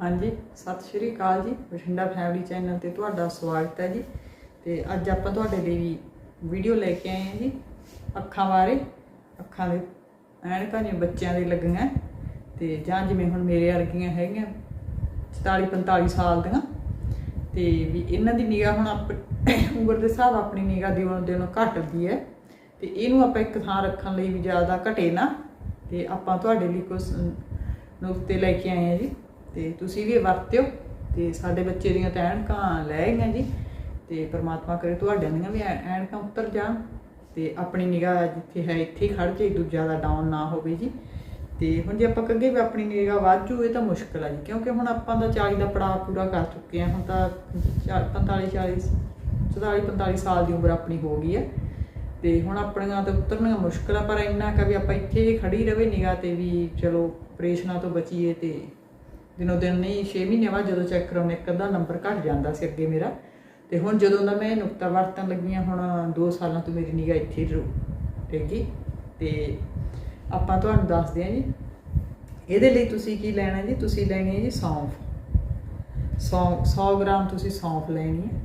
ਹਾਂਜੀ, ਸਤਿ ਸ਼੍ਰੀ ਅਕਾਲ ਜੀ, ਬਠਿੰਡਾ ਫੈਮਿਲੀ ਚੈਨਲ ਤੇ ਤੁਹਾਡਾ ਸਵਾਗਤ ਹੈ ਜੀ। ਤੇ ਅੱਜ ਆਪਾਂ ਤੁਹਾਡੇ ਲਈ ਵੀਡੀਓ ਲੈ ਕੇ ਆਏ ਹਾਂ ਜੀ, ਅੱਖਾਂ ਬਾਰੇ। ਅੱਖਾਂ ਦੇ ਐਨਕਾਂ ਜਿਵੇਂ ਬੱਚਿਆਂ ਦੇ ਲੱਗੀਆਂ। ਤੇ ਜਾਂ ਜਿਵੇਂ ਹੁਣ ਮੇਰੇ ਵਰਗੀਆਂ ਹੈਗੀਆਂ 44 45 ਸਾਲ ਦੀਆਂ। ਤੇ ਵੀ ਇਹਨਾਂ ਦੀ ਨਿਗਾਹ ਹੁਣ ਆਪ, ਉਮਰ ਦੇ ਹਿਸਾਬ ਆਪਣੀ ਨਿਗਾਹ ਦਿਨੋਂ ਦਿਨ ਘਟਦੀ ਹੈ। ਤੇ ਇਹਨੂੰ ਆਪਾਂ ਇੱਕ ਥਾਂ ਰੱਖਣ ਲਈ ਵੀ ਜ਼ਿਆਦਾ ਘਟੇ ਨਾ। ਤੇ ਆਪਾਂ ਤੁਹਾਡੇ ਲਈ ਕੁਝ ਨੁਕਤੇ ਲੈ ਕੇ ਆਏ ਹਾਂ ਜੀ। ਤੇ ਤੁਸੀਂ ਵੀ ਵਰਤਿਓ ਤੇ ਸਾਡੇ ਬੱਚੇ ਦੀਆਂ ਤਾਂ ਐਨਕਾਂ ਲੈ ਗਈਆਂ ਜੀ ਤੇ ਪ੍ਰਮਾਤਮਾ ਕਰੇ ਤੁਹਾਡਿਆਂ ਦੀਆਂ ਵੀ ਐਨਕਾਂ ਉੱਤਰ ਜਾਣ ਤੇ ਆਪਣੀ ਨਿਗਾਹ ਜਿੱਥੇ ਹੈ ਇੱਥੇ ਹੀ ਖੜ ਜੇ ਦੂਜਾ ਦਾ ਡਾਊਨ ਨਾ ਹੋਵੇ ਜੀ। ਤੇ ਹੁਣ ਜੇ ਆਪਾਂ ਕਹੀਏ ਵੀ ਆਪਣੀ ਨਿਗਾਹ ਵੱਧ ਜੂ, ਇਹ ਤਾਂ ਮੁਸ਼ਕਲ ਆ ਜੀ, ਕਿਉਂਕਿ ਹੁਣ ਆਪਾਂ ਤਾਂ 40 ਦਾ ਪੜਾਅ ਪੂਰਾ ਕਰ ਚੁੱਕੇ ਹਾਂ, ਹੁਣ ਤਾਂ 45 40 44 45 ਸਾਲ ਦੀ ਉਮਰ ਆਪਣੀ ਹੋ ਗਈ ਹੈ। ਤੇ ਹੁਣ ਆਪਣੀਆਂ ਤਾਂ ਉਤਰਨੀਆਂ ਮੁਸ਼ਕਲ ਆ ਪਰ ਇੰਨਾ ਕਿ ਵੀ ਆਪਾਂ ਇੱਥੇ ਜੇ ਖੜੀ ਰਵੇ ਨਿਗਾਹ ਤੇ ਵੀ ਚਲੋ, ਆਪਰੇਸ਼ਨਾਂ ਤੋਂ ਬਚੀਏ ਤੇ ਦਿਨੋਂ ਦਿਨ ਨਹੀਂ 6 ਮਹੀਨੇ ਬਾਅਦ ਜਦੋਂ ਚੈੱਕ ਕਰਾਉਂਦੇ ਇੱਕ ਅੱਧਾ ਨੰਬਰ ਘਟ ਜਾਂਦਾ ਸੀ ਅੱਗੇ ਮੇਰਾ। ਤੇ ਹੁਣ ਜਦੋਂ ਦਾ ਮੈਂ ਨੁਕਤਾ ਵਰਤਣ ਲੱਗੀਆਂ ਹੁਣ 2 ਸਾਲਾਂ ਤੋਂ ਮੇਰੀ ਨਿਗਾਹ ਇੱਥੇ ਹੀ ਰਹੇਗੀ ਤੇ ਆਪਾਂ ਤੁਹਾਨੂੰ ਦੱਸਦੇ ਹਾਂ ਜੀ, ਇਹਦੇ ਲਈ ਤੁਸੀਂ ਕੀ ਲੈਣਾ ਜੀ? ਤੁਸੀਂ ਲੈਣੀ ਹੈ ਜੀ ਸੌਂਫ। 100 100 ਗ੍ਰਾਮ ਤੁਸੀਂ ਸੌਂਫ ਲੈਣੀ ਹੈ।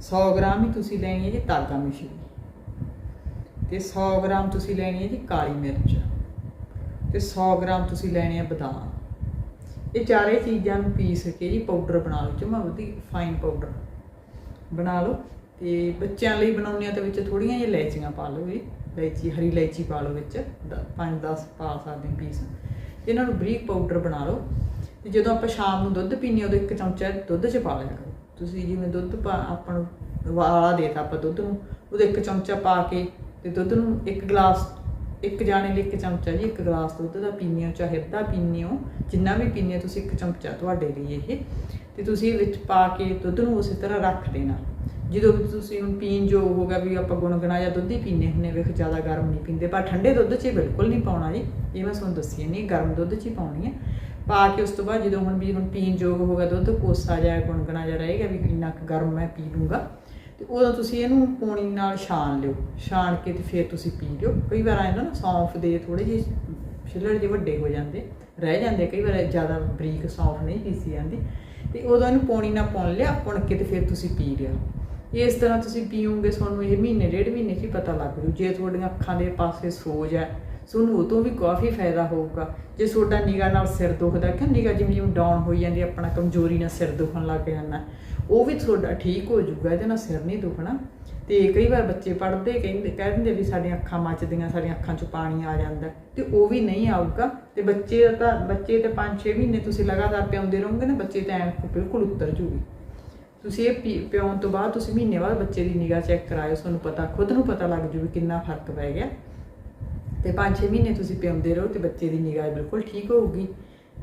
100 ਗ੍ਰਾਮ ਹੀ ਤੁਸੀਂ ਲੈਣੀ ਹੈ ਜੀ ਤਾਗਾ ਮਿਸ਼ਰੀ ਤੇ 100 ਗ੍ਰਾਮ ਤੁਸੀਂ ਲੈਣੀ ਹੈ ਜੀ ਕਾਲੀ ਮਿਰਚ। ਤੇ 100 ਗ੍ਰਾਮ ਤੁਸੀਂ ਲੈਣੇ ਆ ਬਦਾਮ। ਇਹ ਚਾਰੇ ਚੀਜ਼ਾਂ ਨੂੰ ਪੀਸ ਕੇ ਜੀ ਪਾਊਡਰ ਬਣਾ ਲਓ, ਜਮਾ ਵਧੀ ਫਾਈਨ ਪਾਊਡਰ ਬਣਾ ਲਓ, ਤੇ ਬੱਚਿਆਂ ਲਈ ਬਣਾਉਣੀ ਆ ਤੇ ਵਿੱਚ ਥੋੜੀਆਂ ਜਿਹੀਆਂ ਇਲਾਇਚੀਆਂ ਪਾ ਲਓ ਜੀ। ਇਲਾਇਚੀ, ਹਰੀ ਇਲਾਇਚੀ ਪਾ ਲਓ ਵਿੱਚ 5-10 ਪਾ ਸਕਦੇ ਪੀਸ। ਇਹਨਾਂ ਨੂੰ ਬਰੀਕ ਪਾਊਡਰ ਬਣਾ ਲਓ। ਤੇ ਜਦੋਂ ਆਪਾਂ ਸ਼ਾਮ ਨੂੰ ਦੁੱਧ ਪੀਨੇ ਉਦੋਂ ਇੱਕ ਚਮਚਾ ਦੁੱਧ ਚ ਪਾ ਲਿਆ ਕਰੋ। ਤੁਸੀਂ ਜਿਵੇਂ ਦੁੱਧ ਪਾ, ਆਪਾਂ ਨੂੰ ਵਾਲਾ ਦੇਤਾ ਆਪਾਂ ਦੁੱਧ ਨੂੰ ਉਹਦੇ ਇੱਕ ਚਮਚਾ ਪਾ ਕੇ ਤੇ ਦੁੱਧ ਨੂੰ ਇੱਕ ਗਲਾਸ ਇੱਕ ਜਾਣੇ ਲਈ ਇੱਕ ਚਮਚਾ ਜੀ, ਇੱਕ ਗਲਾਸ ਦੁੱਧ ਦਾ ਪੀਂਦੇ ਹੋ, ਚਾਹੇ ਅੱਧਾ ਪੀਂਦੇ ਹੋ, ਜਿੰਨਾ ਵੀ ਪੀਂਦੇ ਹੋ, ਤੁਸੀਂ ਇੱਕ ਚਮਚਾ ਤੁਹਾਡੇ ਲਈ ਇਹ। ਤੇ ਤੁਸੀਂ ਵਿੱਚ ਪਾ ਕੇ ਦੁੱਧ ਨੂੰ ਉਸੇ ਤਰ੍ਹਾਂ ਰੱਖ ਦੇਣਾ। ਜਦੋਂ ਵੀ ਤੁਸੀਂ ਹੁਣ ਪੀਣ ਜੋ ਹੋਗਾ ਵੀ ਆਪਾਂ ਗੁਣਗਣਾ ਜਾਂ ਦੁੱਧ ਹੀ ਪੀਨੇ ਹੁੰਨੇ ਵੇਖ ਜ਼ਿਆਦਾ ਗਰਮ ਨਹੀਂ ਪੀਂਦੇ, ਪਰ ਠੰਡੇ ਦੁੱਧ 'ਚ ਬਿਲਕੁਲ ਨਹੀਂ ਪਾਉਣਾ ਜੀ। ਇਹ ਮੈਂ ਤੁਹਾਨੂੰ ਦੱਸੀ ਨਹੀਂ ਗਰਮ ਦੁੱਧ 'ਚ ਹੀ ਪਾਉਣੀ ਹੈ ਪਾ ਕੇ ਉਸ ਤੋਂ ਬਾਅਦ ਜਦੋਂ ਹੁਣ ਵੀ ਹੁਣ ਪੀਣ ਯੋਗ ਹੋਗਾ ਦੁੱਧ ਕੋਸਾ ਜਾਂ ਗੁਣਗਣਾ ਜਾਂ ਰਹੇਗਾ ਵੀ ਇੰਨਾ ਕੁ ਗਰਮ ਮੈਂ ਪੀ ਲੂੰਗਾ। ਤੇ ਉਦੋਂ ਤੁਸੀਂ ਇਹਨੂੰ ਪੌਣੀ ਨਾਲ ਛਾਣ ਲਿਓ। ਛਾਣ ਕੇ ਤੇ ਫਿਰ ਤੁਸੀਂ ਪੀ ਲਿਓ। ਕਈ ਵਾਰ ਆਇੰਦਾ ਨਾ, ਸੌਂਫ ਦੇ ਥੋੜੇ ਜਿਹੇ ਛਿੱਲੜ ਜਿਹੇ ਵੱਡੇ ਹੋ ਜਾਂਦੇ, ਰਹਿ ਜਾਂਦੇ ਕਈ ਵਾਰ ਜ਼ਿਆਦਾ ਬਰੀਕ ਸੌਂਫ ਨਹੀਂ ਪੀਸੀ ਜਾਂਦੀ। ਤੇ ਉਦੋਂ ਇਹਨੂੰ ਪੌਣੀ ਨਾਲ ਪੁਣ ਲਿਆ ਪੁਣ ਕੇ ਤੇ ਫਿਰ ਤੁਸੀਂ ਪੀ ਲਿਆ ਇਸ ਤਰ੍ਹਾਂ ਤੁਸੀਂ ਪੀਓਗੇ, ਤੁਹਾਨੂੰ ਇਹ ਮਹੀਨੇ, ਡੇਢ ਮਹੀਨੇ 'ਚ ਹੀ ਪਤਾ ਲੱਗ ਜੂ। ਜੇ ਤੁਹਾਡੀਆਂ ਅੱਖਾਂ ਦੇ ਪਾਸੇ ਸੋਜ ਹੈ ਤੁਹਾਨੂੰ ਉਹ ਤੋਂ ਵੀ ਕਾਫੀ ਫਾਇਦਾ ਹੋਊਗਾ। ਜੇ ਤੁਹਾਡਾ ਨਿਗਾਹ ਨਾਲ ਸਿਰ ਦੁਖਦਾ ਕਿ ਨਿਗਾਹ ਜਿਵੇਂ ਜਿਵੇਂ ਡਾਊਨ ਹੋਈ ਜਾਂਦੀ ਆਪਣਾ ਕਮਜ਼ੋਰੀ ਨਾਲ ਸਿਰ ਦੁਖਣ ਲੱਗ ਜਾਂਦਾ। ਉਹ ਵੀ ਤੁਹਾਡਾ ਠੀਕ ਹੋ ਜਾਊਗਾ, ਇਹਦੇ ਨਾਲ ਸਿਰ ਨਹੀਂ ਦੁਖਣਾ। ਤੇ ਕਈ ਵਾਰ ਬੱਚੇ ਪੜ੍ਹਦੇ ਕਹਿੰਦੇ, ਕਹਿ ਦਿੰਦੇ ਵੀ ਸਾਡੀਆਂ ਅੱਖਾਂ ਮੱਚਦੀਆਂ, ਸਾਡੀਆਂ ਅੱਖਾਂ 'ਚੋਂ ਪਾਣੀ ਆ ਜਾਂਦਾ। ਤੇ ਉਹ ਵੀ ਨਹੀਂ ਆਊਗਾ। ਤੇ ਬੱਚੇ ਤਾਂ ਬੱਚੇ ਤੇ 5-6 ਮਹੀਨੇ ਤੁਸੀਂ ਲਗਾਤਾਰ ਪਿਆਉਂਦੇ ਰਹੋਗੇ ਨਾ, ਬੱਚੇ ਤਾਂ ਐਂ ਬਿਲਕੁਲ ਉਤਰ ਜੂਗੀ। ਤੁਸੀਂ ਇਹ ਪੀ- ਪਿਆਉਣ ਤੋਂ ਬਾਅਦ ਤੁਸੀਂ ਮਹੀਨੇ ਬਾਅਦ ਬੱਚੇ ਦੀ ਨਿਗਾਹ ਚੈੱਕ ਕਰਾਇਓ, ਤੁਹਾਨੂੰ ਪਤਾ, ਖੁਦ ਨੂੰ ਪਤਾ ਲੱਗ ਜੂ ਵੀ ਕਿੰਨਾ ਫ਼ਰਕ ਪੈ ਗਿਆ। ਤੇ 5-6 ਮਹੀਨੇ ਤੁਸੀਂ ਪਿਆਉਂਦੇ ਰਹੋ ਤੇ ਬੱਚੇ ਦੀ ਨਿਗਾਹ ਬਿਲਕੁਲ ਠੀਕ ਹੋਊਗੀ।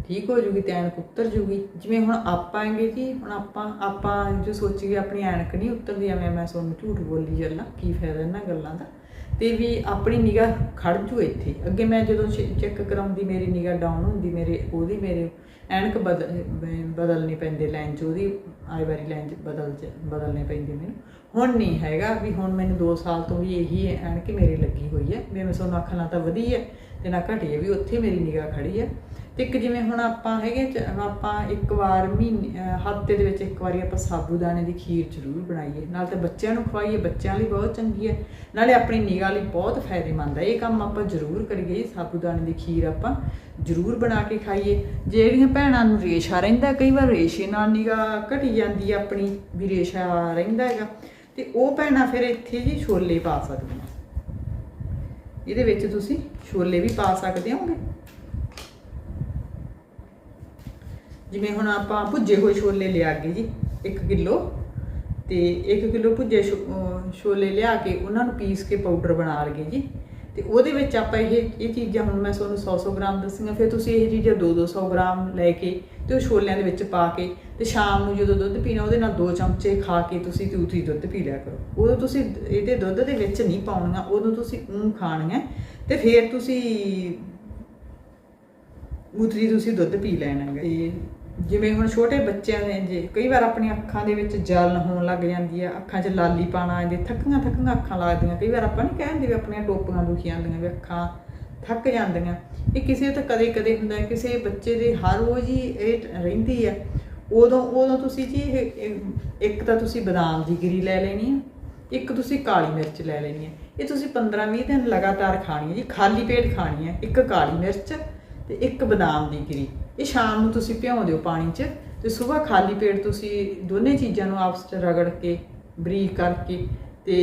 ਠੀਕ ਹੋ ਜੂਗੀ ਤੇ ਐਨਕ ਉਤਰ ਜੂਗੀ। ਜਿਵੇਂ ਹੁਣ ਆਪਾਂ ਆਂਗੇ ਜੀ, ਹੁਣ ਆਪਾਂ ਆਪਾਂ ਜੋ ਸੋਚੀਏ ਆਪਣੀ ਐਨਕ ਨਹੀਂ ਉਤਰਦੀ, ਐਵੇਂ ਮੈਂ ਤੁਹਾਨੂੰ ਝੂਠ ਬੋਲੀ ਚੱਲਾਂ ਕੀ ਫਾਇਦਾ ਇਹਨਾਂ ਗੱਲਾਂ ਦਾ? ਤੇ ਵੀ ਆਪਣੀ ਨਿਗਾਹ ਖੜ ਜੂ ਇੱਥੇ। ਅੱਗੇ ਮੈਂ ਜਦੋਂ ਚੈੱਕ ਕਰਾਉਂਦੀ, ਮੇਰੀ ਨਿਗਾਹ ਡਾਊਨ ਹੁੰਦੀ, ਮੇਰੇ, ਉਹਦੀ ਮੇਰੇ ਐਨਕ ਬਦਲ ਬਦਲਣੀ ਪੈਂਦੀ ਲਾਈਨ ਚ, ਉਹਦੀ ਆਈ ਵਾਰੀ ਲਾਈਨ ਚ ਬਦਲ ਚ ਬਦਲਣੇ ਪੈਂਦੇ ਮੈਨੂੰ। ਹੁਣ ਨਹੀਂ ਹੈਗਾ ਵੀ ਹੁਣ ਮੈਨੂੰ 2 ਸਾਲ ਤੋਂ ਵੀ ਇਹੀ ਐਨਕ ਮੇਰੀ ਲੱਗੀ ਹੋਈ ਹੈ, ਵੀ ਮੈਂ ਤੁਹਾਨੂੰ ਅੱਖ ਨਾ ਤਾਂ ਵਧੀ ਹੈ ਤੇ ਨਾ ਘਟੀ ਹੈ ਵੀ ਉੱਥੇ ਮੇਰੀ ਨਿਗਾਹ ਖੜੀ ਹੈ। ਤੇ ਇੱਕ ਜਿਵੇਂ ਹੁਣ ਆਪਾਂ ਹੈਗੇ ਆਪਾਂ ਇੱਕ ਵਾਰ ਮਹੀਨੇ ਹਫ਼ਤੇ ਦੇ ਵਿੱਚ ਇੱਕ ਵਾਰੀ ਆਪਾਂ ਸਾਬੂਦਾਨੇ ਦੀ ਖੀਰ ਜ਼ਰੂਰ ਬਣਾਈਏ। ਨਾਲ ਤਾਂ ਬੱਚਿਆਂ ਨੂੰ ਖਵਾਈਏ, ਬੱਚਿਆਂ ਲਈ ਬਹੁਤ ਚੰਗੀ ਹੈ। ਨਾਲੇ ਆਪਣੀ ਨਿਗਾਹ ਲਈ ਬਹੁਤ ਫਾਇਦੇਮੰਦ ਹੈ। ਇਹ ਕੰਮ ਆਪਾਂ ਜ਼ਰੂਰ ਕਰੀਏ ਸਾਬੂਦਾਨੇ ਦੀ ਖੀਰ ਆਪਾਂ ਜ਼ਰੂਰ ਬਣਾ ਕੇ ਖਾਈਏ। ਜਿਹੜੀਆਂ ਭੈਣਾਂ ਨੂੰ ਰੇਸ਼ਾ ਰਹਿੰਦਾ, ਕਈ ਵਾਰ ਰੇਸ਼ੇ ਨਾਲ ਨਿਗਾਹ ਘਟੀ ਜਾਂਦੀ ਹੈ ਆਪਣੀ, ਵੀ ਰੇਸ਼ਾ ਰਹਿੰਦਾ ਹੈਗਾ। ਤੇ ਉਹ ਭੈਣਾਂ ਫਿਰ ਇੱਥੇ ਜੀ ਛੋਲੇ ਪਾ ਸਕਦੀਆਂ। ਇਹਦੇ ਵਿੱਚ ਤੁਸੀਂ ਛੋਲੇ ਵੀ ਪਾ ਸਕਦੇ ਹੋਗੇ। ਜਿਵੇਂ ਹੁਣ ਆਪਾਂ ਭੁੱਜੇ ਹੋਏ ਛੋਲੇ ਲਿਆ ਗਏ ਜੀ 1 ਕਿਲੋ ਤੇ 1 ਕਿਲੋ ਭੁੱਜੇ ਛੋ- ਛੋਲੇ ਲਿਆ ਕੇ ਉਹਨਾਂ ਨੂੰ ਪੀਸ ਕੇ ਪਾਊਡਰ ਬਣਾ ਲਗੇ ਜੀ। ਤੇ ਉਹਦੇ ਵਿੱਚ ਆਪਾਂ ਇਹ ਇਹ ਚੀਜ਼ਾਂ ਹੁਣ ਮੈਂ ਤੁਹਾਨੂੰ 100-100 ਗ੍ਰਾਮ ਦੱਸੀਆਂ, ਫਿਰ ਤੁਸੀਂ ਇਹ ਚੀਜ਼ਾਂ 2-200 ਗ੍ਰਾਮ ਲੈ ਕੇ ਤੇ ਉਹ ਛੋਲਿਆਂ ਦੇ ਵਿੱਚ ਪਾ ਕੇ ਤੇ ਸ਼ਾਮ ਨੂੰ ਜਦੋਂ ਦੁੱਧ ਪੀਣਾ ਉਹਦੇ ਨਾਲ ਦੋ ਚਮਚੇ ਖਾ ਕੇ ਤੁਸੀਂ ਤੂਥੀ ਦੁੱਧ ਪੀ ਲਿਆ ਕਰੋ। ਉਦੋਂ ਤੁਸੀਂ ਇਹਦੇ ਦੁੱਧ ਦੇ ਵਿੱਚ ਨਹੀਂ ਪਾਉਣੀਆਂ ਉਦੋਂ ਤੁਸੀਂ ਊਂ ਖਾਣੀਆਂ ਤੇ ਫਿਰ ਤੁਸੀਂ ਉਤਰੀ ਤੁਸੀਂ ਦੁੱਧ ਪੀ ਲੈਣਾ ਹੈਗਾ। ਤੇ ਜਿਵੇਂ ਹੁਣ ਛੋਟੇ ਬੱਚਿਆਂ ਦੇ ਜੇ ਕਈ ਵਾਰ ਆਪਣੀਆਂ ਅੱਖਾਂ ਦੇ ਵਿੱਚ ਜਲਨ ਹੋਣ ਲੱਗ ਜਾਂਦੀ ਆ ਅੱਖਾਂ 'ਚ ਲਾਲੀ ਪਾਣਾ ਆਉਂਦੇ ਥੱਕੀਆਂ ਥੱਕੀਆਂ ਅੱਖਾਂ ਲੱਗਦੀਆਂ। ਕਈ ਵਾਰ ਆਪਾਂ ਨਹੀਂ ਕਹਿੰਦੇ ਵੀ ਆਪਣੀਆਂ ਟੋਪੀਆਂ ਦੁਖੀਆਂ ਹੁੰਦੀਆਂ ਵੀ ਅੱਖਾਂ ਥੱਕ ਜਾਂਦੀਆਂ। ਇਹ ਕਿਸੇ ਤਾਂ ਕਦੇ ਕਦੇ ਹੁੰਦਾ ਹੈ, ਕਿਸੇ ਬੱਚੇ ਦੇ ਹਰ ਰੋਜ਼ ਹੀ ਇਹ ਰਹਿੰਦੀ ਹੈ ਉਦੋਂ ਉਦੋਂ ਤੁਸੀਂ ਜੀ ਇੱਕ ਤਾਂ ਤੁਸੀਂ ਬਦਾਮ ਦੀ ਗਿਰੀ ਲੈ ਲੈਣੀ ਹੈ ਇੱਕ ਤੁਸੀਂ ਕਾਲੀ ਮਿਰਚ ਲੈ ਲੈਣੀ ਹੈ ਇਹ ਤੁਸੀਂ 15-20 ਦਿਨ ਲਗਾਤਾਰ ਖਾਣੀ ਹੈ ਜੀ, ਖਾਲੀ ਪੇਟ ਖਾਣੀ ਹੈ ਇੱਕ ਕਾਲੀ ਮਿਰਚ ਤੇ ਇੱਕ ਬਦਾਮ ਦੀ ਗਿਰੀ। ਇਹ ਸ਼ਾਮ ਨੂੰ ਤੁਸੀਂ ਭਿਉਂ ਦਿਓ ਪਾਣੀ 'ਚ ਤੇ ਸਵੇਰ ਖਾਲੀ ਪੇਟ ਤੁਸੀਂ ਦੋਨੇ ਚੀਜ਼ਾਂ ਨੂੰ ਆਪਸ 'ਚ ਰਗੜ ਕੇ, ਬਰੀਕ ਕਰਕੇ ਤੇ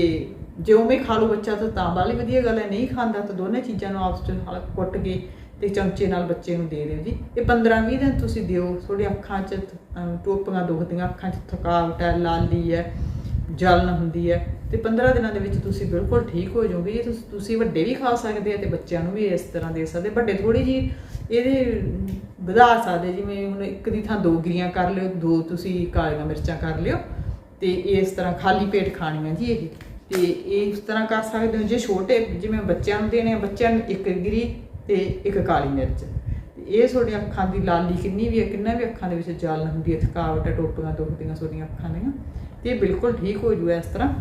ਜੇ ਉਵੇਂ ਖਾ ਲਓ ਬੱਚਾ ਤਾਂ ਤਾਂ ਵਾਲੀ ਵਧੀਆ ਗੱਲ ਹੈ, ਨਹੀਂ ਖਾਂਦਾ ਤਾਂ ਦੋਨੇ ਚੀਜ਼ਾਂ ਨੂੰ ਆਪਸ 'ਚ ਹਲਕਾ ਕੁੱਟ ਕੇ ਤੇ ਚਮਚੇ ਨਾਲ ਬੱਚੇ ਨੂੰ ਦੇ ਦਿਓ ਜੀ। ਇਹ 15-20 ਦਿਨ ਤੁਸੀਂ ਦਿਓ ਤੁਹਾਡੀ ਅੱਖਾਂ 'ਚ ਅਮ, ਟੋਪੀਆਂ ਦੁਖਦੀਆਂ ਅੱਖਾਂ 'ਚ ਥਕਾਵਟ ਹੈ ਲਾਲੀ ਹੈ ਜਲਨ ਹੁੰਦੀ ਹੈ। ਤੇ 15 ਦਿਨਾਂ ਦੇ ਵਿੱਚ ਤੁਸੀਂ ਬਿਲਕੁਲ ਠੀਕ ਹੋ ਜਾਓਗੇ। ਇਹ ਤੁਸੀਂ ਤੁਸੀਂ ਵੱਡੇ ਵੀ ਖਾ ਸਕਦੇ ਆ ਤੇ ਬੱਚਿਆਂ ਨੂੰ ਵੀ ਇਸ ਤਰ੍ਹਾਂ ਦੇ ਸਕਦੇ। ਵੱਡੇ ਥੋੜੀ ਜੀ ਇਹਦੇ ਵਧਾ ਸਕਦੇ ਜਿਵੇਂ ਹੁਣ ਇੱਕ ਦੀ ਥਾਂ ਦੋ ਗਿਰੀਆਂ ਕਰ ਲਿਓ ਦੋ ਤੁਸੀਂ ਕਾਲੀਆਂ ਮਿਰਚਾਂ ਕਰ ਲਿਓ ਤੇ ਇਸ ਤਰ੍ਹਾਂ ਖਾਲੀ ਪੇਟ ਖਾਣੀਆਂ ਜੀ ਇਹ। ਤੇ ਇਸ ਤਰ੍ਹਾਂ ਕਰ ਸਕਦੇ ਹੋ ਜੇ ਛੋਟੇ ਜਿਵੇਂ ਬੱਚਿਆਂ ਨੂੰ ਦੇਣੇ ਬੱਚਿਆਂ ਨੂੰ ਇੱਕ ਗਿਰੀ ਤੇ ਇੱਕ ਕਾਲੀ ਮਿਰਚ। ਇਹ ਤੁਹਾਡੀਆਂ ਅੱਖਾਂ ਦੀ ਲਾਲੀ ਕਿੰਨੀ ਵੀ ਹੈ, ਕਿੰਨਾ ਵੀ ਅੱਖਾਂ ਦੇ ਵਿੱਚ ਜਲ ਹੁੰਦੀ ਹੈ, ਥਕਾਵਟ ਹੈ, ਟੋਪੀਆਂ ਦੁਖਦੀਆਂ, ਤੁਹਾਡੀਆਂ ਅੱਖਾਂ ਦੀਆਂ, ਤੇ ਇਹ ਬਿਲਕੁਲ ਠੀਕ ਹੋ ਜੂਗਾ ਇਸ ਤਰ੍ਹਾਂ।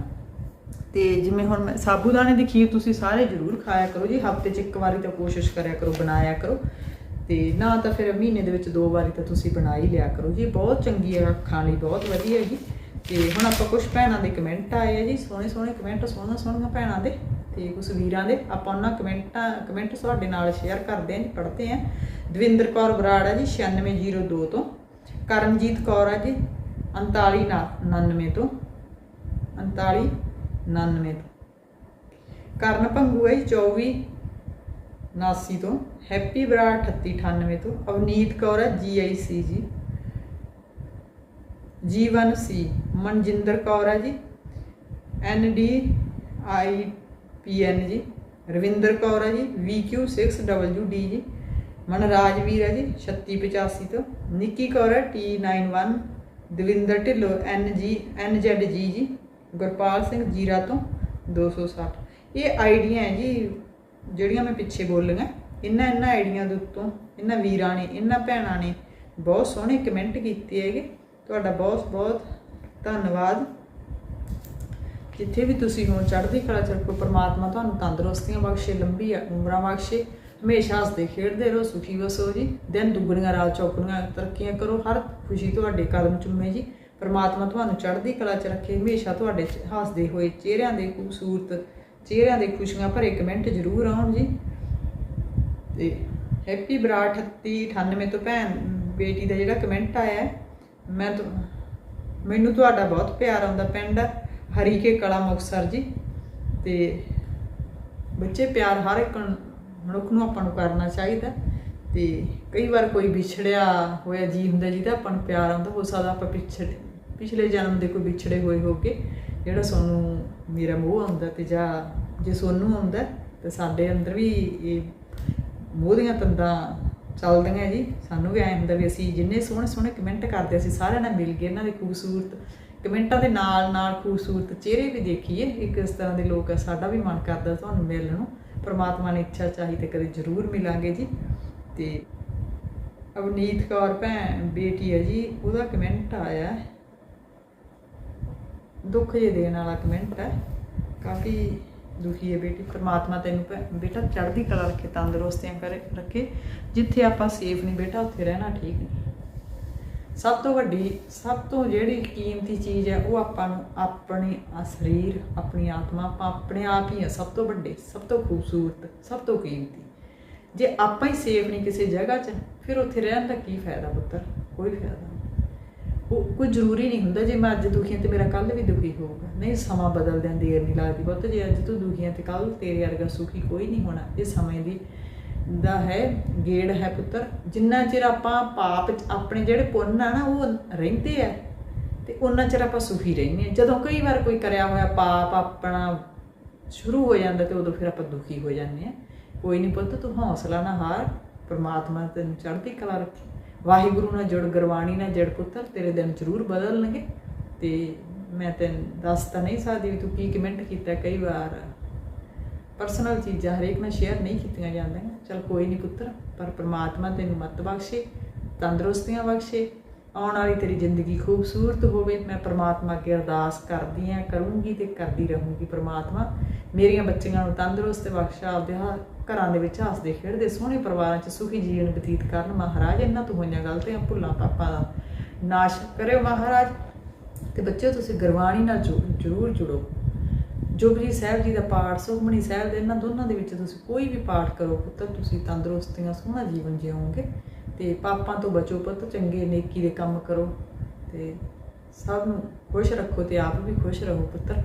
ਤੇ ਜਿਵੇਂ ਹੁਣ ਮੈਂ ਸਾਬੂਦਾਣੇ ਦੀ ਖੀਰ ਤੁਸੀਂ ਸਾਰੇ ਜ਼ਰੂਰ ਖਾਇਆ ਕਰੋ ਜੀ, ਹਫ਼ਤੇ 'ਚ ਇੱਕ ਵਾਰੀ ਤਾਂ ਕੋਸ਼ਿਸ਼ ਕਰਿਆ ਕਰੋ, ਬਣਾਇਆ ਕਰੋ। ਤੇ ਨਾ ਤਾਂ ਫਿਰ ਮਹੀਨੇ ਦੇ ਵਿੱਚ ਦੋ ਵਾਰੀ ਤਾਂ ਤੁਸੀਂ ਬਣਾ ਹੀ ਲਿਆ ਕਰੋ ਜੀ, ਬਹੁਤ ਚੰਗੀ ਹੈ, ਅੱਖਾਂ ਲਈ ਬਹੁਤ ਵਧੀਆ ਜੀ। ਤੇ ਹੁਣ ਆਪਾਂ ਕੁਝ ਭੈਣਾਂ ਦੇ ਕਮੈਂਟ ਆਏ ਆ ਜੀ ਸੋਹਣੇ ਸੋਹਣੇ ਕਮੈਂਟ ਸੋਹਣਾ ਸੋਹਣੀਆਂ ਭੈਣਾਂ ਦੇ। ਤੇ ਕੁਝ ਵੀਰਾਂ ਦੇ ਆਪਾਂ ਉਹਨਾਂ ਕਮੈਂਟਾਂ ਕਮੈਂਟ ਤੁਹਾਡੇ ਨਾਲ ਸ਼ੇਅਰ ਕਰਦੇ ਆਂ ਪੜ੍ਹਦੇ ਆਂ ਦਵਿੰਦਰ ਕੌਰ ਬਰਾੜ ਹੈ ਜੀ 9602 ਤੋਂ। ਕਰਨਜੀਤ ਕੌਰ ਹੈ ਜੀ 3999 ਤੋਂ। 3999 ਤੋਂ। ਕਰਨ ਭੰਗੂ ਹੈ ਜੀ 24 ਨਾਸੀ ਤੋਂ। ਹੈਪੀ ਬਰਾ 3898 ਤੋਂ। ਅਵਨੀਤ ਕੌਰ ਹੈ ਜੀਆਈਸੀ ਜੀ। ਜੀਵਨ ਸੀ। ਮਨਜਿੰਦਰ ਕੌਰ ਹੈ ਜੀ। ਐਨ ਡੀ ਆਈ ਪੀ ਐਨ ਜੀ, ਰਵਿੰਦਰ ਕੌਰ ਹੈ ਜੀ VQ6WD ਜੀ ਮਨਰਾਜਵੀਰ ਹੈ ਜੀ 3685 ਤੋਂ, ਨਿੱਕੀ ਕੌਰ ਹੈ T91 Davinder Dhillon NG NZG ਜੀ ਗੁਰਪਾਲ ਸਿੰਘ ਜੀਰਾ ਤੋਂ 260 ਇਹ ਆਈਡੀਆਂ ਹੈ ਜੀ, ਜਿਹੜੀਆਂ ਮੈਂ ਪਿੱਛੇ ਬੋਲੀਆਂ ਇਹਨਾਂ ਇਹਨਾਂ ਆਈਡੀਆਂ ਦੇ ਉੱਤੋਂ ਇਹਨਾਂ ਵੀਰਾਂ ਨੇ ਇਹਨਾਂ ਭੈਣਾਂ ਨੇ, ਬਹੁਤ ਸੋਹਣੇ ਕਮੈਂਟ ਕੀਤੇ ਹੈਗੇ। ਤੁਹਾਡਾ ਬਹੁਤ ਬਹੁਤ ਧੰਨਵਾਦ। ਜਿੱਥੇ ਵੀ ਤੁਸੀਂ ਹੋ ਚੜ੍ਹਦੀ ਕਲਾ ਚ ਰੱਖੋ, ਪ੍ਰਮਾਤਮਾ ਤੁਹਾਨੂੰ ਤੰਦਰੁਸਤੀਆਂ ਬਖਸ਼ੇ ਲੰਬੀ ਉਮਰਾਂ ਬਖਸ਼ੇ। ਹਮੇਸ਼ਾ ਹੱਸਦੇ ਖੇਡਦੇ ਰਹੋ, ਸੁਖੀ ਵਸੋ ਜੀ। ਦਿਨ ਦੁੱਗਣੀਆਂ, ਰਾਤ ਚੌਗਣੀਆਂ ਤਰੱਕੀਆਂ ਕਰੋ। ਹਰ ਖੁਸ਼ੀ ਤੁਹਾਡੇ ਕਦਮ ਚੁੰਮੇ ਜੀ। ਪਰਮਾਤਮਾ ਤੁਹਾਨੂੰ ਚੜ੍ਹਦੀ ਕਲਾ ਚ ਰੱਖੇ। ਹਮੇਸ਼ਾ ਤੁਹਾਡੇ ਹੱਸਦੇ ਹੋਏ ਚਿਹਰਿਆਂ ਦੇ ਖੂਬਸੂਰਤ, ਚਿਹਰਿਆਂ ਦੇ ਖੁਸ਼ੀਆਂ ਭਰੇ ਕਮੈਂਟ ਜ਼ਰੂਰ ਆਉਣ ਜੀ। ਤੇ ਹੈਪੀ ਬਰਾ 38 98 ਤੋਂ ਭੈਣ ਬੇਟੀ ਦਾ ਜਿਹੜਾ ਕਮੈਂਟ ਆਇਆ ਮੈਂ ਤਾਂ, ਮੈਨੂੰ ਤੁਹਾਡਾ ਬਹੁਤ ਪਿਆਰ ਆਉਂਦਾ ਪਿੰਡ। ਹਰੀ ਕੇ ਕਲਾ ਮੁਕਤਸਰ ਜੀ, ਤੇ ਬੱਚੇ ਪਿਆਰ ਹਰ ਇੱਕ ਮਨੁੱਖ ਨੂੰ ਆਪਾਂ ਨੂੰ ਕਰਨਾ ਚਾਹੀਦਾ। ਤੇ ਕਈ ਵਾਰ ਕੋਈ ਵਿਛੜਿਆ ਹੋਇਆ ਜੀ ਹੁੰਦਾ ਜਿਹਦਾ ਆਪਾਂ ਨੂੰ ਪਿਆਰ ਆਉਂਦਾ, ਹੋ ਸਕਦਾ ਆਪਾਂ ਪਿਛੜ, ਪਿਛਲੇ ਜਨਮ ਦੇ ਕੋਈ ਵਿਛੜੇ ਹੋਏ ਹੋਗੇ ਜਿਹੜਾ ਸਾਨੂੰ ਮੇਰਾ ਮੋਹ ਆਉਂਦਾ ਤੇ ਜਾਂ ਜੇ ਸੋਨੂੰ ਆਉਂਦਾ, ਤੇ ਸਾਡੇ ਅੰਦਰ ਵੀ ਇਹ ਮੋਹ ਦੀਆਂ ਤੰਦਾਂ ਚੱਲਦੀਆਂ ਜੀ। ਸਾਨੂੰ ਵੀ ਐਂ ਹੁੰਦਾ ਵੀ ਅਸੀਂ ਜਿੰਨੇ ਸੋਹਣੇ ਸੋਹਣੇ ਕਮੈਂਟ ਕਰਦੇ ਅਸੀਂ ਸਾਰਿਆਂ ਨਾਲ ਮਿਲ ਕੇ ਇਹਨਾਂ ਦੇ ਖੂਬਸੂਰਤ ਕਮੈਂਟਾਂ ਦੇ ਨਾਲ ਨਾਲ ਖੂਬਸੂਰਤ ਚਿਹਰੇ ਵੀ ਦੇਖੀਏ। ਇੱਕ ਇਸ ਤਰ੍ਹਾਂ ਦੇ ਲੋਕ ਆ, ਸਾਡਾ ਵੀ ਮਨ ਕਰਦਾ ਤੁਹਾਨੂੰ ਮਿਲਣ ਨੂੰ। ਪਰਮਾਤਮਾ ਨੇ ਇੱਛਾ ਚਾਹੀ ਤੇ ਕਦੇ ਜ਼ਰੂਰ ਮਿਲਾਂਗੇ ਜੀ। ਤੇ ਅਵਨੀਤ ਕੌਰ ਭੈਣ, ਬੇਟੀ ਹੈ ਜੀ, ਉਹਦਾ ਕਮੈਂਟ ਆਇਆ। ਦੁੱਖ ਜੇ ਦੇਣ ਵਾਲਾ ਕਮੈਂਟ ਹੈ ਕਾਫੀ ਦੁਖੀ ਹੈ ਬੇਟੀ। ਪਰਮਾਤਮਾ ਤੈਨੂੰ ਭੈ- ਬੇਟਾ ਚੜ੍ਹਦੀ ਕਲਾ ਰੱਖੇ, ਤੰਦਰੁਸਤੀਆਂ ਕਰੇ, ਰੱਖੇ। ਜਿੱਥੇ ਆਪਾਂ ਸੇਫ ਨਹੀਂ ਬੇਟਾ, ਉੱਥੇ ਰਹਿਣਾ ਠੀਕ ਨਹੀਂ। ਸਭ ਤੋਂ ਵੱਡੀ, ਸਭ ਤੋਂ ਜਿਹੜੀ ਕੀਮਤੀ ਚੀਜ਼ ਹੈ, ਉਹ ਆਪਾਂ ਨੂੰ ਆਪਣੇ, ਆ ਸਰੀਰ, ਆਪਣੀ ਆਤਮਾ, ਆਪਾਂ ਆਪਣੇ ਆਪ ਹੀ ਆ, ਸਭ ਤੋਂ ਵੱਡੇ, ਸਭ ਤੋਂ ਖੂਬਸੂਰਤ, ਸਭ ਤੋਂ ਕੀਮਤੀ। ਜੇ ਆਪਾਂ ਹੀ ਸੇਫ ਨਹੀਂ ਕਿਸੇ ਜਗ੍ਹਾ 'ਚ, ਫਿਰ ਉੱਥੇ ਰਹਿਣ ਦਾ ਕੀ ਫਾਇਦਾ ਪੁੱਤਰ? ਕੋਈ ਫਾਇਦਾ ਉਹ, ਕੋਈ ਜ਼ਰੂਰੀ ਨਹੀਂ ਹੁੰਦਾ ਜੇ ਮੈਂ ਅੱਜ ਦੁਖੀ ਹਾਂ ਤੇ ਮੇਰਾ ਕੱਲ ਵੀ ਦੁਖੀ ਹੋਊਗਾ। ਨਹੀਂ, ਸਮਾਂ ਬਦਲਦਿਆਂ ਦੇਰ ਨਹੀਂ ਲੱਗਦੀ ਪੁੱਤ। ਜੇ ਅੱਜ ਤੂੰ ਦੁਖੀ ਹੈ ਤੇ ਕੱਲ ਤੇਰੇ ਵਰਗਾ ਸੁਖੀ ਕੋਈ ਨਹੀਂ ਹੋਣਾ। ਇਹ ਸਮੇਂ ਦੀ ਦਾ ਹੈ, ਗੇੜ ਹੈ ਪੁੱਤਰ। ਜਿੰਨਾ ਚਿਰ ਆਪਾਂ ਪਾਪ ਆਪਣੇ ਜਿਹੜੇ ਪੁੰਨ ਆ ਨਾ, ਉਹ ਰਹਿੰਦੇ ਆ, ਤੇ ਉਹਨਾਂ ਚਿਰ ਆਪਾਂ ਸੁਖੀ ਰਹਿੰਦੇ ਆ। ਜਦੋਂ ਕਈ ਵਾਰ ਕੋਈ ਕਰਿਆ ਹੋਇਆ ਪਾਪ ਆਪਣਾ ਸ਼ੁਰੂ ਹੋ ਜਾਂਦਾ, ਤੇ ਉਦੋਂ ਫਿਰ ਆਪਾਂ ਦੁਖੀ ਹੋ ਜਾਂਦੇ ਆ। ਕੋਈ ਨਹੀਂ ਪੁੱਤ, ਤੂੰ ਹੌਸਲਾ ਨਾ ਹਾਰ, ਪਰਮਾਤਮਾ ਤੈਨੂੰ ਚੜ੍ਹਦੀ ਕਲਾ ਰੱਖੇ। ਵਾਹਿਗੁਰੂ ਨਾਲ ਜੁੜ, ਗੁਰਬਾਣੀ ਨਾਲ ਜੜ ਪੁੱਤਰ, ਤੇਰੇ ਦਿਨ ਜ਼ਰੂਰ ਬਦਲਣਗੇ। ਤੇ ਮੈਂ ਤੈਨੂੰ ਦੱਸ ਤਾਂ ਨਹੀਂ ਸਕਦੀ ਵੀ ਤੂੰ ਕੀ ਕਮੈਂਟ ਕੀਤਾ ਕਈ ਵਾਰ। ਪਰਸਨਲ ਚੀਜ਼ਾਂ ਹਰੇਕ ਨਾਲ ਸ਼ੇਅਰ ਨਹੀਂ ਕੀਤੀਆਂ ਜਾਂਦੀਆਂ। ਚਲ ਕੋਈ ਨਹੀਂ ਪੁੱਤਰ, ਪਰ ਪ੍ਰਮਾਤਮਾ ਤੈਨੂੰ ਮੱਤ ਬਖਸ਼ੇ, ਤੰਦਰੁਸਤੀਆਂ ਬਖਸ਼ੇ, ਆਉਣ ਵਾਲੀ ਤੇਰੀ ਜ਼ਿੰਦਗੀ ਖੂਬਸੂਰਤ ਹੋਵੇ। ਮੈਂ ਪ੍ਰਮਾਤਮਾ ਅੱਗੇ ਅਰਦਾਸ ਕਰਦੀ ਆਂ ਕਰੂੰਗੀ ਤੇ ਕਰਦੀ ਰਹੂੰਗੀ। ਪ੍ਰਮਾਤਮਾ, ਮੇਰੀਆਂ ਬੱਚੀਆਂ ਨੂੰ ਤੰਦਰੁਸਤ ਬਖਸ਼ਾ, ਆਪਦੇ ਹਾ- ਘਰਾਂ ਦੇ ਵਿੱਚ ਹੱਸਦੇ ਖੇਡਦੇ, ਸੋਹਣੇ ਪਰਿਵਾਰਾਂ 'ਚ ਸੁਖੀ ਜੀਵਨ ਬਤੀਤ ਕਰਨ। ਮਹਾਰਾਜ, ਇਹਨਾਂ ਤੋਂ ਹੋਈਆਂ ਗਲਤੀਆਂ, ਭੁੱਲਾਂ, ਪਾਪਾਂ ਦਾ ਨਾਸ਼ ਕਰਿਓ ਮਹਾਰਾਜ। ਤੇ ਬੱਚਿਓ, ਤੁਸੀਂ ਗੁਰਬਾਣੀ ਨਾਲ ਜੁ- ਜ਼ਰੂਰ ਜੁੜੋ। ਜੁਗਜੀ ਸਾਹਿਬ ਜੀ ਦਾ ਪਾਠ, ਸੁਖਮਨੀ ਸਾਹਿਬ ਦੇ, ਇਹਨਾਂ ਦੋਨਾਂ ਦੇ ਵਿੱਚ ਤੁਸੀਂ ਕੋਈ ਵੀ ਪਾਠ ਕਰੋ ਪੁੱਤਰ ਤੁਸੀਂ ਤੰਦਰੁਸਤੀਆਂ, ਸੋਹਣਾ ਜੀਵਨ ਜਿਉਓਗੇ ਤੇ ਪਾਪਾਂ ਤੋਂ ਬਚੋ ਪੁੱਤ, ਚੰਗੇ ਨੇਕੀ ਦੇ ਕੰਮ ਕਰੋ ਤੇ ਸਭ ਨੂੰ ਖੁਸ਼ ਰੱਖੋ ਤੇ ਆਪ ਵੀ ਖੁਸ਼ ਰਹੋ ਪੁੱਤਰ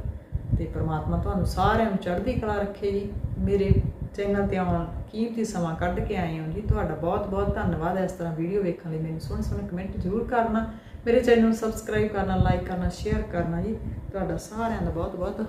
ਤੇ ਪ੍ਰਮਾਤਮਾ ਤੁਹਾਨੂੰ ਸਾਰਿਆਂ ਨੂੰ ਚੜ੍ਹਦੀ ਕਲਾ ਰੱਖੇ ਜੀ। ਮੇਰੇ ਚੈਨਲ ਤੇ ਆਉਣ ਕੀਮਤੀ ਸਮਾਂ ਕੱਢ ਕੇ ਆਏ ਹੋ ਜੀ। ਤੁਹਾਡਾ ਬਹੁਤ ਬਹੁਤ ਧੰਨਵਾਦ ਇਸ ਤਰ੍ਹਾਂ ਵੀਡੀਓ ਵੇਖਣ ਲਈ। ਮੈਨੂੰ ਸੋਹਣੇ ਸੋਹਣੇ ਕਮੈਂਟ ਜ਼ਰੂਰ ਕਰਨਾ। ਮੇਰੇ ਚੈਨਲ ਨੂੰ ਸਬਸਕ੍ਰਾਈਬ ਕਰਨਾ, ਲਾਈਕ ਕਰਨਾ, ਸ਼ੇਅਰ ਕਰਨਾ ਜੀ। ਤੁਹਾਡਾ ਸਾਰਿਆਂ ਦਾ ਬਹੁਤ ਬਹੁਤ